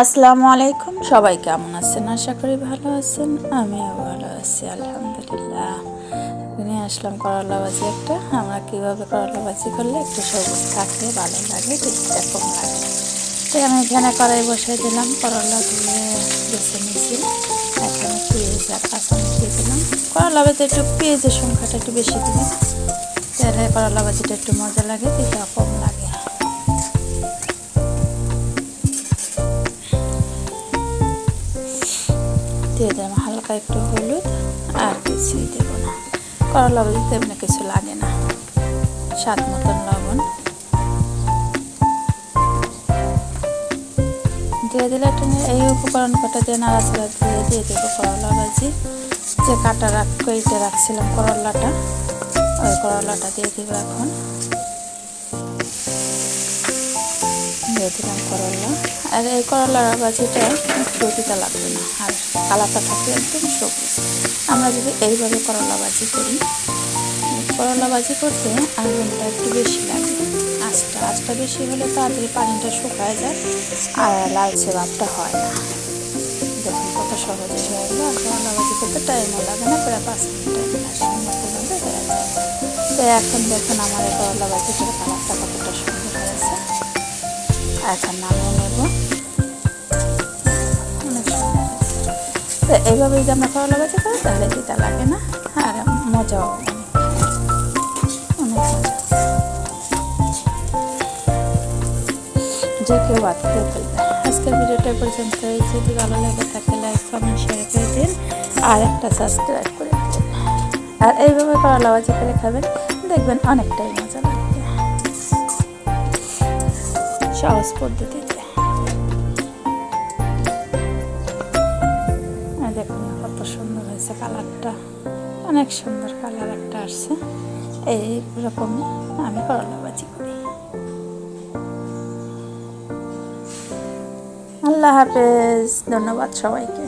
আসসালামু আলাইকুম। সবাই কেমন আছেন? আশা করি ভালো আছেন। আমিও ভালো আছি, আলহামদুলিল্লাহ। নিয়ে আসলাম করলা একটা। আমরা কীভাবে করলা করলে একটু সবুজ থাকলে ভালো লাগে, দেখতে কম লাগে। তো আমি এখানে কড়াই বসাই দিলাম। করলা ধুয়ে বেছে নিয়েছি। এখন পেঁয়াজ আর কাঁচামরিচ দিয়ে দিলাম। করলা ভাজি একটু, পেঁয়াজের সংখ্যাটা একটু বেশি দিলাম। তাহলে করলা ভাজিটা একটু মজা লাগে দেখে কম লাগে। দিয়ে দিলাম হালকা একটু হলুদ আর কিছুই দেব না। করলা ভাজি তেমনি কিছু লাগে না। স্বাদ মতন লবণ। দিয়ে দিলে এই উপকরণ কটা দিয়ে নাড়াচাড়া দিয়ে দিয়ে দেবো করলা ভাজি। যে কাটা রাখ কেটে রাখছিলাম করলাটা, ওই করলাটা দিয়ে দেবো এখন। দিলাম করলা। আর এই করলার ভাজিটা একটু লাগবে না, আর কালারটা থাকবে একদম সবুজ। আমরা যদি এইভাবে করলা ভাজি করি, করলা ভাজি করতে আগুনটা একটু বেশি লাগে। আঁচটা আঁচটা বেশি হলে তাড়াতাড়ি পানিটা শুকায় যায়, আর লালচে ভাবটা হয় না। দেখুন কত সহজে হয়ে আর করলা ভাজি করতে টাইমও লাগে না, প্রায় পাঁচ মিনিট টাইম যায়। তো এখন দেখুন আমার করলা ভাজিটার হয়েছে এখন নামিয়ে নেব। তো এইভাবে যদি আমরা করলা ভাজি করি তাহলে দিতে লাগে না আর মজাও যে কেউ খেয়ে ফেলবে আজকের ভিডিওটা এ পর্যন্তই যদি ভালো লাগে থাকে লাইক কমেন্ট শেয়ার করে দিন আর একটা সাবস্ক্রাইব করে দিন আর এইভাবে করলা ভাজি করে খাবেন, দেখবেন অনেকটাই মজা সহজ পদ্ধতিতে। দেখুন, কত সুন্দর হয়েছে কালারটা। অনেক সুন্দর কালার একটা আসছে। এই রকমই আমি করলা ভাজি করি। আল্লাহ হাফেজ, ধন্যবাদ সবাইকে।